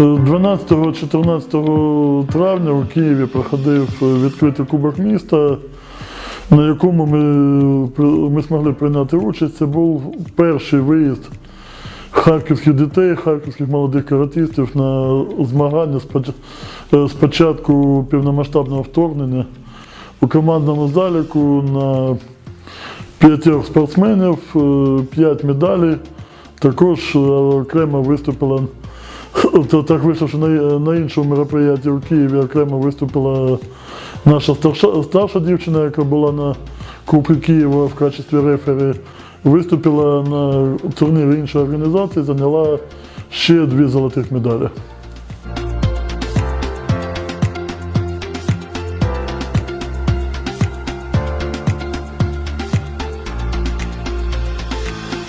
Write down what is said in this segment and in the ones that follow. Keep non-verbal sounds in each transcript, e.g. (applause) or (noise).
12-14 травня у Києві проходив відкритий кубок міста, на якому ми, ми змогли прийняти участь. Це був перший виїзд харківських дітей, харківських молодих каратистів на змагання споч- е, з початку повномасштабного вторгнення у командному заліку на п'ятьох спортсменів, е, п'ять медалей. Також е, окремо виступила, (laughs) то так вийшло, що на, на іншому мероприятті у Києві окремо виступила наша старша, старша дівчина, яка була на Кубку Києва в качестві рефері. Виступила на турнірі іншої організації, зайняла ще дві золотих медалі.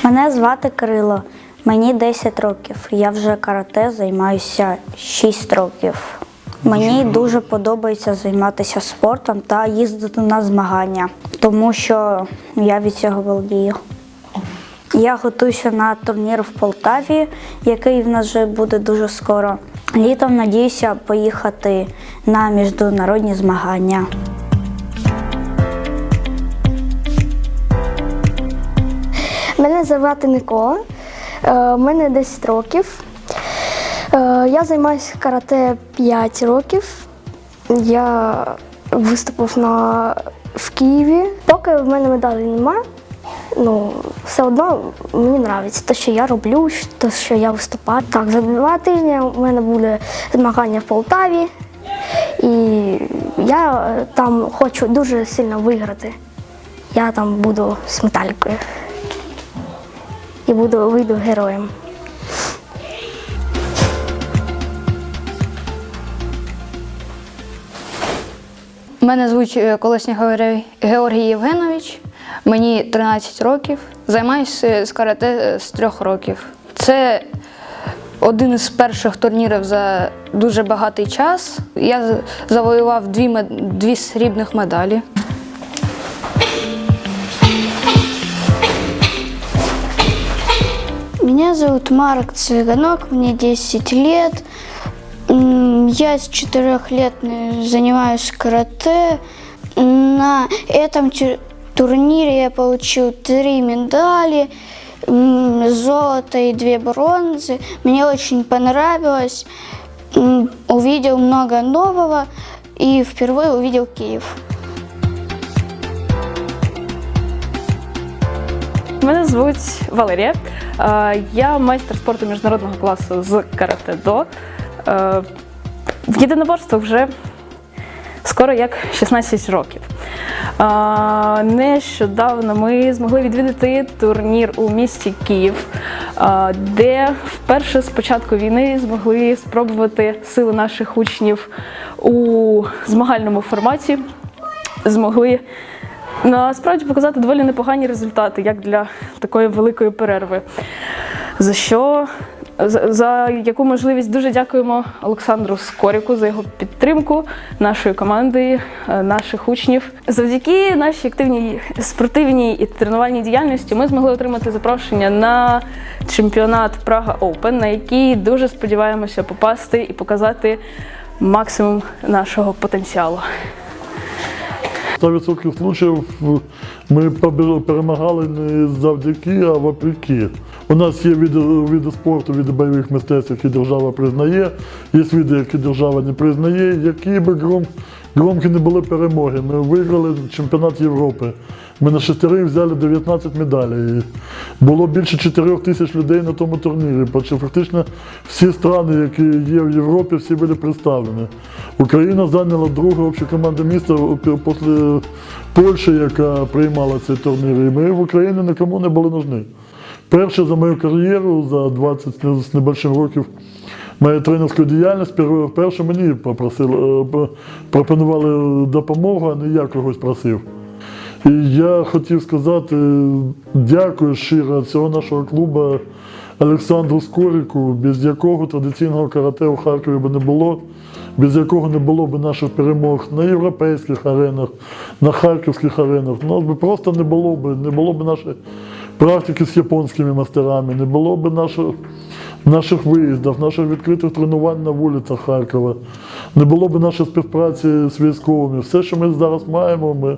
Мене звати Кирило, мені 10 років. Я вже карате займаюся 6 років. Мені дуже подобається займатися спортом та їздити на змагання, тому що я від цього володію. Я готуюся на турнір в Полтаві, який в нас вже буде дуже скоро. Літом надіюся поїхати на міжнародні змагання. Мене звати Никола, е, мене 10 років. Е, Я займаюся карате 5 років. Я виступив на, в Києві. Поки в мене медалі немає, ну, все одно мені подобається те, що я роблю, те, що я виступаю. Так, за два тижні у мене буде змагання в Полтаві. І я е, там хочу дуже сильно виграти. Я там буду з медалькою і буду вийду героєм. Мене звуть е, Георгій- Георгій Євгенович, мені 13 років. Займаюся з карате е, з трьох років. Це один із перших турнірів за дуже багатий час. Я завоював дві, дві срібних медалі. Меня зовут Марк Цыганок, мне 10 лет. Я с 4 лет занимаюсь карате. На этом турнире я получил 3 медали, золото и 2 бронзы. Мне очень понравилось. Увидел много нового и впервые увидел Киев. Мене звуть Валерія. Е, Я майстер спорту міжнародного класу з карате-до. Е, В єдиноборство вже скоро як 16 років. Е, Нещодавно ми змогли відвідати турнір у місті Київ, де вперше з початку війни змогли спробувати сили наших учнів у змагальному форматі. Змогли насправді показати доволі непогані результати, як для такої великої перерви. За що за, яку можливість дуже дякуємо Олександру Скоріку за його підтримку нашої команди, е, наших учнів. Завдяки нашій активній спортивній і тренувальній діяльності ми змогли отримати запрошення на чемпіонат Прага Open, на який дуже сподіваємося попасти і показати максимум нашого потенціалу. 100% случаїв ми перемагали не завдяки, а вопреки. У нас є види, види спорту, види бойових мистецтв, які держава признає, є види, які держава не признає. Які би гром, громкі не були перемоги. Ми виграли чемпіонат Європи. Ми на шестерих взяли 19 медалей. Було більше 4 тисяч людей на тому турнірі. Фактично всі страни, які є в Європі, всі були представлені. Україна зайняла другу общу міста після Польщі, яка приймала цей турнір. І ми в Україні нікому не були нужні. Перше за мою кар'єру, за 20 з небольшим років моєї тренерської діяльності, пер- вперше мені попросили, е, пропонували допомогу, а не я когось просив. І я хотів сказати дякую щиро цього нашого клубу Олександру Скоріку, без якого традиційного карате у Харкові би не було, без якого не було б наших перемог на європейських аренах, на харківських аренах. У нас би просто не було б, не було б нашої практики з японськими мастерами, не було б нашого, наших виїздів, наших відкритих тренувань на вулицях Харкова, не було б нашої співпраці з військовими. Все, що ми зараз маємо, ми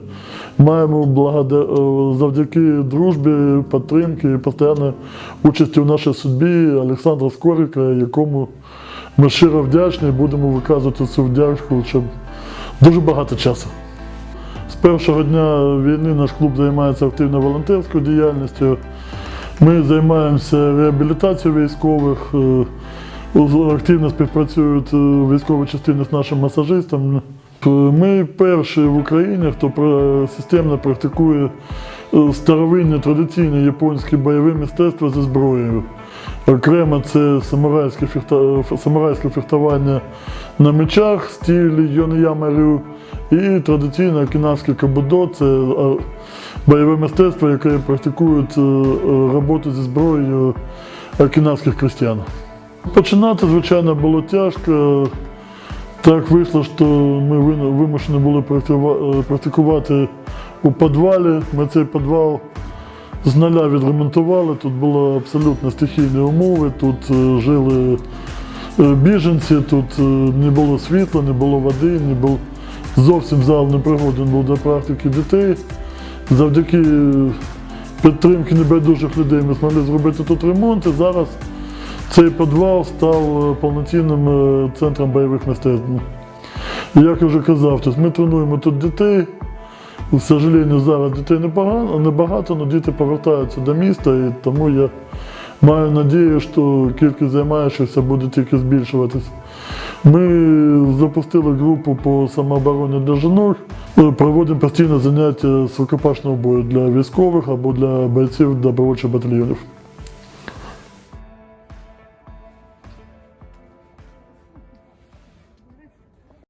маємо благода- е, завдяки дружбі, підтримки і постійної участі в нашій судьбі Олександра Скорика, якому ми щиро вдячні і будемо виказувати цю вдячку ще дуже багато часу. Першого дня війни наш клуб займається активно волонтерською діяльністю. Ми займаємося реабілітацією військових, е, активно співпрацюють е, військові частини з нашим масажистом. Е, Ми перші в Україні, хто системно практикує старовинні традиційні японські бойові мистецтва зі зброєю. Окремо це самурайське, фехта... самурайське фехтування на мечах, стилі Йон'яма Рю і традиційне окінавське кабудо це бойове мистецтво, яке практикують е, роботу зі зброєю окінавських крестьян. Починати, звичайно, було тяжко. Так вийшло, що ми вимушені були е, практикувати у підвалі. Ми цей підвал з нуля відремонтували. Тут були абсолютно стихійні умови, тут е, жили е, біженці, тут е, не було світла, не було води, не був зовсім зал не пригоден був до практики дітей. Завдяки підтримки небайдужих людей ми змогли зробити тут ремонт. І зараз цей підвал став повноцінним центром бойових мистецтв. Як я вже казав, тобто ми тренуємо тут дітей. К сожалению, зараз дітей небагато, але діти повертаються до міста, і тому я маю надію, що кількість займаючихся буде тільки збільшуватися. Ми запустили групу по самообороні для жінок, проводимо постійно заняття з рукопашного бою для військових або для бойців добровольчих батальйонів.